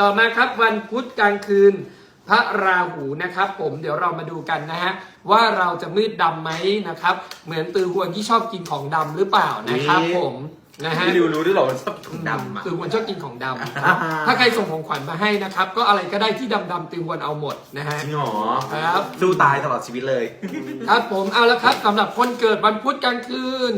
ต่อมาครับวันพุธกลางคืน พระราหูนะครับ ผมเดี๋ยวเรามาดูกันนะฮะว่าเราจะมืดดำไหมนะครับ เหมือนตือหวนที่ชอบกินของดำหรือเปล่านะครับนี่ผมนะฮะไม่รู้รู้ด้วยเหรอว่าชอบถุงดำอะตือหวนชอบกินของดำอ่าถ้าใครส่งของขวัญมาให้นะครับ ก็อะไรก็ได้ที่ดำๆตือหวนเอาหมดนะฮะจริงเหรอครับสู้ตายตลอดชีวิตเลย ครับผมเอาละครับสำหรับคนเกิดวันพุธกลางคืน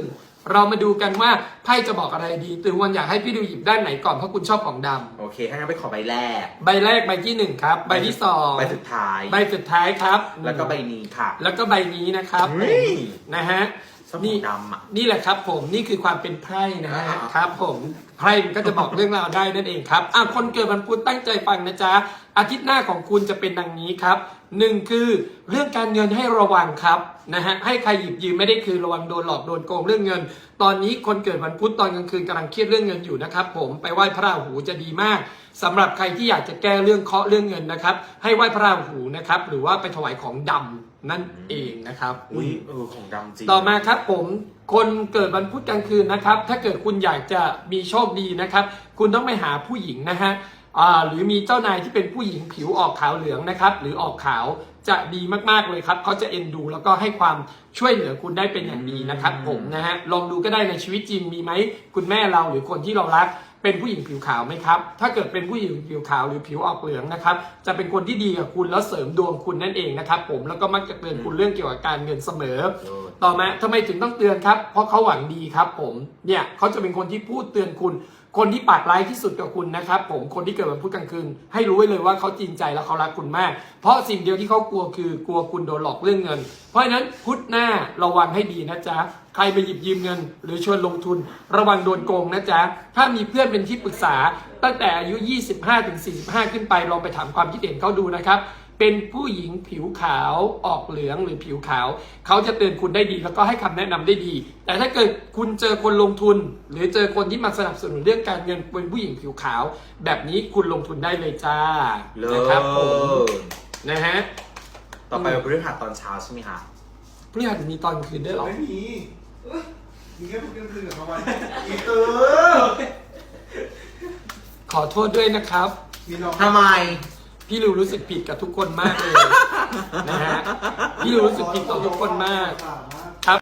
เรามาดูกันว่าไพ่จะบอกอะไรดีตือหวนอยากให้พี่ดูหยิบด้านไหนก่อนเพราะคุณชอบของดำโอเค ถ้างั้นไปขอใบแรก ใบแรกใบที่หนึ่งครับ ใบที่สองใบสุดท้าย ใบสุดท้ายครับ แล้วก็ใบนี้ค่ะ แล้วก็ใบนี้นะครับเฮ้ย นะฮะชอบนี่ถุงดำอะ นี่แหละครับผมนี่คือความเป็นไพ่นะฮะอ่า ครับผมไพ่มันก็จะบอกเรื่องราวได้นั่นเองครับอะคนเกิดวันพุธตั้งใจฟังนะจ๊ะ อาทิตย์หน้าของคุณจะเป็นดังนี้ครับหนึ่งคือเรื่องการเงินให้ระวังครับนะฮะให้ใครหยิบยืมไม่ได้คือระวังโดนหลอกโดนโกงเรื่องเงิน ตอนนี้คนเกิดวันพุธตอนกลางคืนกำลังเครียดเรื่องเงินอยู่นะครับผมไปไหว้พระราหูจะดีมากสำหรับใครที่อยากจะแก้เรื่องเคราะห์เรื่องเงินนะครับให้ไหว้พระราหูนะครับหรือว่าไปถวายของดำนั่นเองนะครับอุ้ยเออของดำจริงต่อมาครับผม คนเกิดวันพุธกลางคืนนะครับ ถ้าเกิดคุณอยากจะมีโชคดีนะครับ คุณต้องไปหาผู้หญิงนะฮะหรือมีเจ้านายที่เป็นผู้หญิงผิวออกขาวเหลืองนะครับ หรือออกขาวจะดีมากๆเลยครับ เขาจะเอ็นดู แล้วก็ให้ความช่วยเหลือคุณได้เป็นอย่างดีนะครับ ผมนะฮะลองดูก็ได้ในชีวิตจริงมีไหมคุณแม่เราหรือคนที่เรารัก เป็นผู้หญิงผิวขาวไหมครับ ถ้าเกิดเป็นผู้หญิงผิวขาวหรือผิวออกเหลืองนะครับ จะเป็นคนที่ดีกับคุณแล้วเสริมดวงคุณนั่นเองนะครับ ผมแล้วก็มักจะเตือนคุณเรื่องเกี่ยวกับการเงินเสมอเออต่อมาทำไมถึงต้องเตือนครับ เพราะเขาหวังดีครับ ผม เนี่ยเขาจะเป็นคนที่พูดเตือนคุณ คนที่ปากร้ายที่สุดกับคุณนะครับ ผมคนที่เกิดวันพุธกลางคืนให้รู้ไว้เลยว่าเขาจริงใจและเขารักคุณมาก เพราะสิ่งเดียวที่เขากลัวคือกลัวคุณโดนหลอกเรื่องเงิน เพราะฉะนั้นพุธหน้าระวังให้ดีนะจ๊ะใครไปหยิบยืมเงิน หรือชวนลงทุน ระวังโดนโกงนะจ๊ะถ้ามีเพื่อนเป็นที่ปรึกษา ตั้งแต่อายุ 25ถึง45 ขึ้นไปลองไปถามความคิดเห็นเขาดูนะครับ เป็นผู้หญิงผิวขาวออกเหลืองหรือผิวขาว เขาจะเตือนคุณได้ดีแล้วก็ให้คำแนะนำได้ดี แต่ถ้าเกิดคุณเจอคนลงทุน หรือเจอคนที่มาสนับสนุนเรื่องการเงินเป็นผู้หญิงผิวขาว แบบนี้คุณลงทุนได้เลยจ้าเลินะครับผมศนะฮะต่อไปวันพฤหัสตอนเช้าใช่ไหมคะพฤหัสมีตอนคืนด้วยเหรอไม่มีเอ้ยมีแค่พวกกลางคืนกับกลางวันอีเตอร์ขอโทษด้วยนะครับมีน้องทำไม พี่ริวรู้สึกผิดกับทุกคนมากเลยนะฮะพี่ริวรู้สึกผิดต่อทุกคนมาก